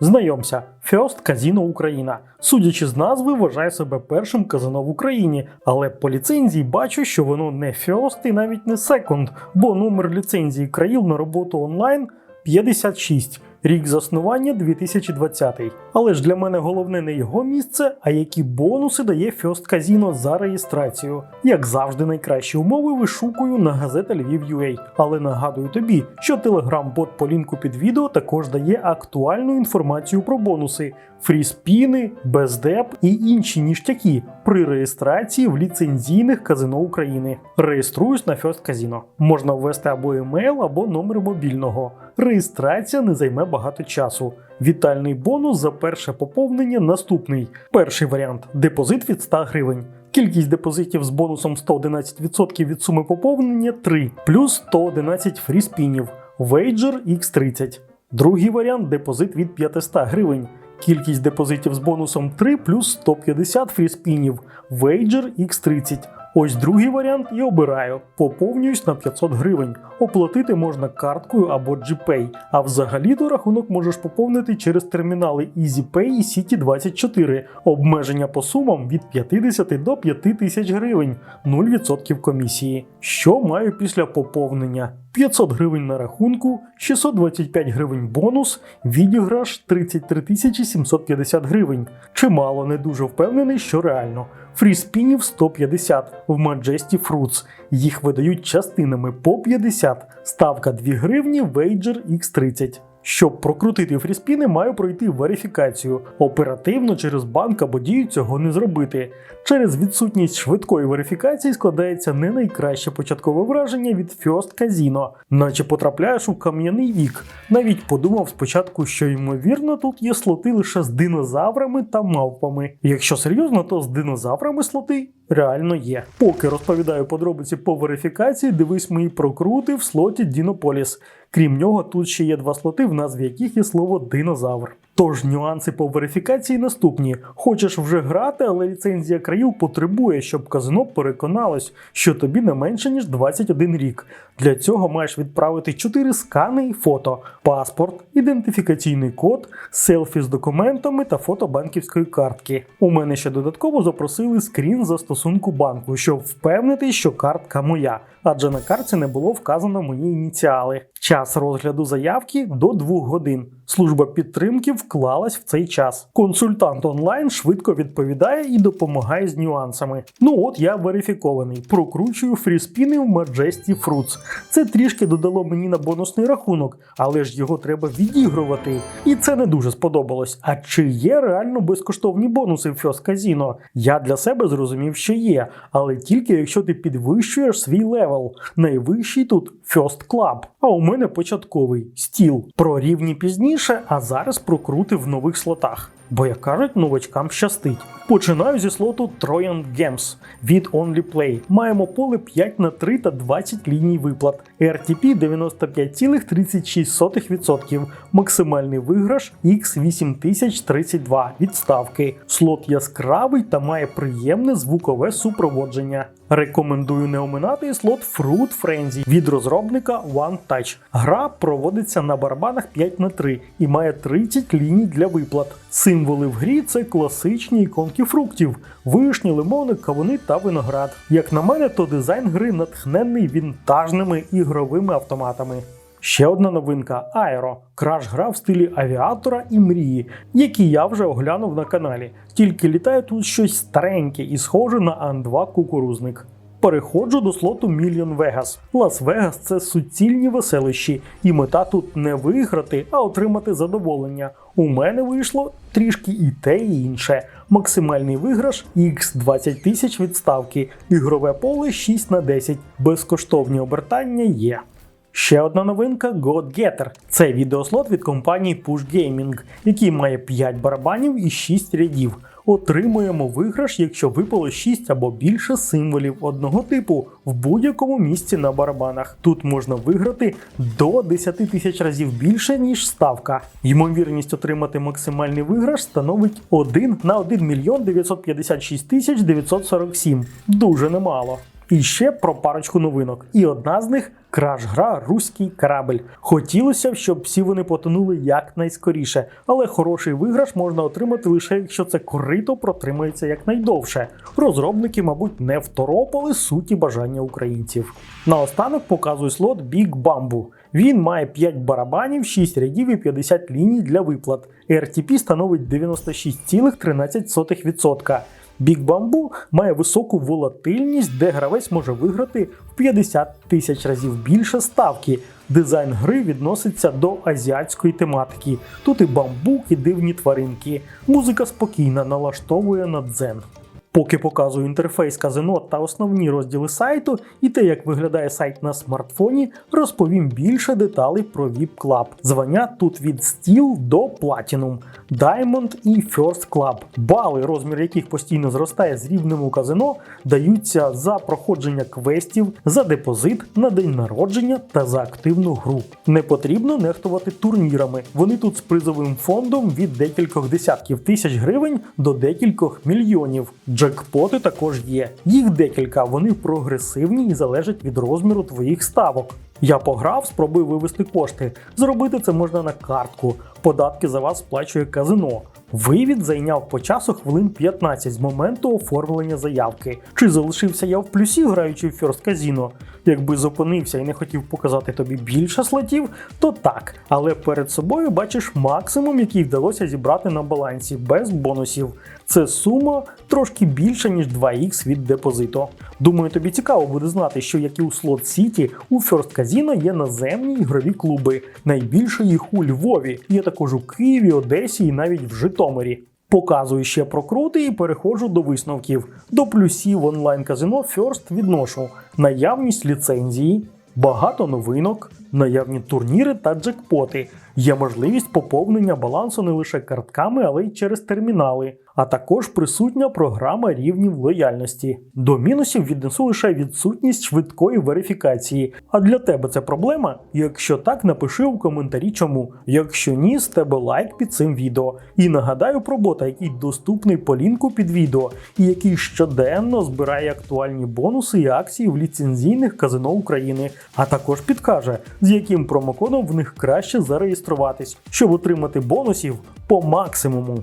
Знайомся, First Casino Україна. Судячи з назви, вважає себе першим казино в Україні, але по ліцензії бачу, що воно не First і навіть не Second, бо номер ліцензії країл на роботу онлайн 56. Рік заснування 2020. Але ж для мене головне не його місце, а які бонуси дає First Casino за реєстрацію. Як завжди, найкращі умови вишукую на газета Львів.ua. Але нагадую тобі, що телеграм-бот по лінку під відео також дає актуальну інформацію про бонуси, фріспіни, бездеп і інші ніштяки при реєстрації в ліцензійних казино України. Реєструюсь на First Casino. Можна ввести або емейл, або номер мобільного. Реєстрація не займе багато часу. Вітальний бонус за перше поповнення наступний. Перший варіант депозит від 100 гривень. Кількість депозитів з бонусом 111% від суми поповнення 3, плюс 111 фріспінів. Вейджер X30. Другий варіант депозит від 500 гривень. Кількість депозитів з бонусом 3 плюс 150 фріспінів. Вейджер X30. Ось другий варіант і обираю. Поповнююсь на 500 гривень. Оплатити можна карткою або GPay. А взагалі то рахунок можеш поповнити через термінали EasyPay і City24. Обмеження по сумам від 50 до 5000 гривень, 0% комісії. Що маю після поповнення? 500 гривень на рахунку, 625 гривень бонус, відіграш 33 750 гривень. Чимало не дуже впевнений, що реально. Фріспінів 150 в Majesty Fruits. Їх видають частинами по 50. Ставка 2 гривні, Wager X30. Щоб прокрутити фріспіни, маю пройти верифікацію. Оперативно через банк або дію цього не зробити. Через відсутність швидкої верифікації складається не найкраще початкове враження від First Casino, наче потрапляєш у кам'яний вік. Навіть подумав спочатку, що ймовірно тут є слоти лише з динозаврами та мавпами. Якщо серйозно, то з динозаврами слоти реально є. Поки розповідаю подробиці по верифікації, дивись мої прокрути в слоті Дінополіс. Крім нього, тут ще є два слоти, в назві яких є слово динозавр. Тож нюанси по верифікації наступні: хочеш вже грати, але ліцензія країл потребує, щоб казино переконалось, що тобі не менше ніж 21 рік. Для цього маєш відправити 4 скани і фото: паспорт, ідентифікаційний код, селфі з документами та фото банківської картки. У мене ще додатково запросили скрін застосунку банку, щоб впевнити, що картка моя, адже на картці не було вказано мої ініціали. Час розгляду заявки до 2 годин. Служба підтримки вклалась в цей час. Консультант онлайн швидко відповідає і допомагає з нюансами. Ну от я верифікований. Прокручую фріспіни в Majesty Fruits. Це трішки додало мені на бонусний рахунок, але ж його треба відігрувати. І це не дуже сподобалось. А чи є реально безкоштовні бонуси в First Casino? Я для себе зрозумів, що є, але тільки якщо ти підвищуєш свій левел. Найвищий тут First Club, а у мене початковий стіл. Про рівні пізніше, а зараз прокрути в нових слотах. Бо, як кажуть, новачкам щастить. Починаю зі слоту Trojan Games від OnlyPlay. Маємо поле 5 на 3 та 20 ліній виплат. RTP 95,36%. Максимальний виграш X8032 відставки. Слот яскравий та має приємне звукове супроводження. Рекомендую не оминати слот Fruit Frenzy від розробника One Touch. Гра проводиться на барабанах 5 на 3 і має 30 ліній для виплат. Символи в грі це класичні іконки фруктів: вишні, лимони, кавуни та виноград. Як на мене, то дизайн гри натхнений вінтажними ігровими автоматами. Ще одна новинка Аеро. Краш гра в стилі авіатора і мрії, які я вже оглянув на каналі. Тільки літає тут щось стареньке і схоже на Ан-2 кукурузник. Переходжу до слоту Мільйон Вегас. Лас-Вегас це суцільні веселищі, і мета тут не виграти, а отримати задоволення. У мене вийшло трішки і те, і інше. Максимальний виграш X20 тисяч відставки, ігрове поле 6 на 10, безкоштовні обертання є. Ще одна новинка God Getter. Це відеослот від компанії Push Gaming, який має 5 барабанів і 6 рядів. Отримуємо виграш, якщо випало 6 або більше символів одного типу в будь-якому місці на барабанах. Тут можна виграти до 10 тисяч разів більше, ніж ставка. Ймовірність отримати максимальний виграш становить 1 на 1 мільйон 956 тисяч 947. Дуже немало. І ще про парочку новинок. І одна з них краш-гра Руський корабль. Хотілося б, щоб всі вони потонули якнайскоріше, але хороший виграш можна отримати лише якщо це корито протримається якнайдовше. Розробники, мабуть, не второпали суті бажання українців. Наостанок показую слот Big Bamboo. Він має 5 барабанів, 6 рядів і 50 ліній для виплат. RTP становить 96,13%. Big бамбу має високу волатильність, де гравець може виграти в 50 тисяч разів більше ставки. Дизайн гри відноситься до азіатської тематики. Тут і бамбук, і дивні тваринки. Музика спокійна, налаштовує на дзен. Поки показую інтерфейс казино та основні розділи сайту і те, як виглядає сайт на смартфоні, розповім більше деталей про VIP Club. Звання тут від Steel до Platinum, Diamond і First Club. Бали, розмір яких постійно зростає з рівнем у казино, даються за проходження квестів, за депозит на день народження та за активну гру. Не потрібно нехтувати турнірами. Вони тут з призовим фондом від декількох десятків тисяч гривень до декількох мільйонів. Джекпоти також є. Їх декілька, вони прогресивні і залежать від розміру твоїх ставок. Я пограв, спробую вивести кошти. Зробити це можна на картку. Податки за вас сплачує казино. Вивід зайняв по часу хвилин 15 з моменту оформлення заявки. Чи залишився я в плюсі, граючи в First Casino? Якби зупинився і не хотів показати тобі більше слотів, то так. Але перед собою бачиш максимум, який вдалося зібрати на балансі без бонусів. Це сума трошки більша, ніж 2х від депозиту. Думаю, тобі цікаво буде знати, що як і у Slot City, у First Casino є наземні ігрові клуби. Найбільше їх у Львові, є також у Києві, Одесі і навіть в Житомирі. Показую ще прокрути і переходжу до висновків. До плюсів онлайн казино First відношу наявність ліцензії, багато новинок, наявні турніри та джекпоти. Є можливість поповнення балансу не лише картками, але й через термінали, а також присутня програма рівнів лояльності. До мінусів віднесу лише відсутність швидкої верифікації. А для тебе це проблема? Якщо так, напиши у коментарі чому. Якщо ні, з тебе лайк під цим відео. І нагадаю про бота, який доступний по лінку під відео, і який щоденно збирає актуальні бонуси і акції в ліцензійних казино України, а також підкаже, з яким промокодом в них краще зареєструватись, щоб отримати бонусів по максимуму.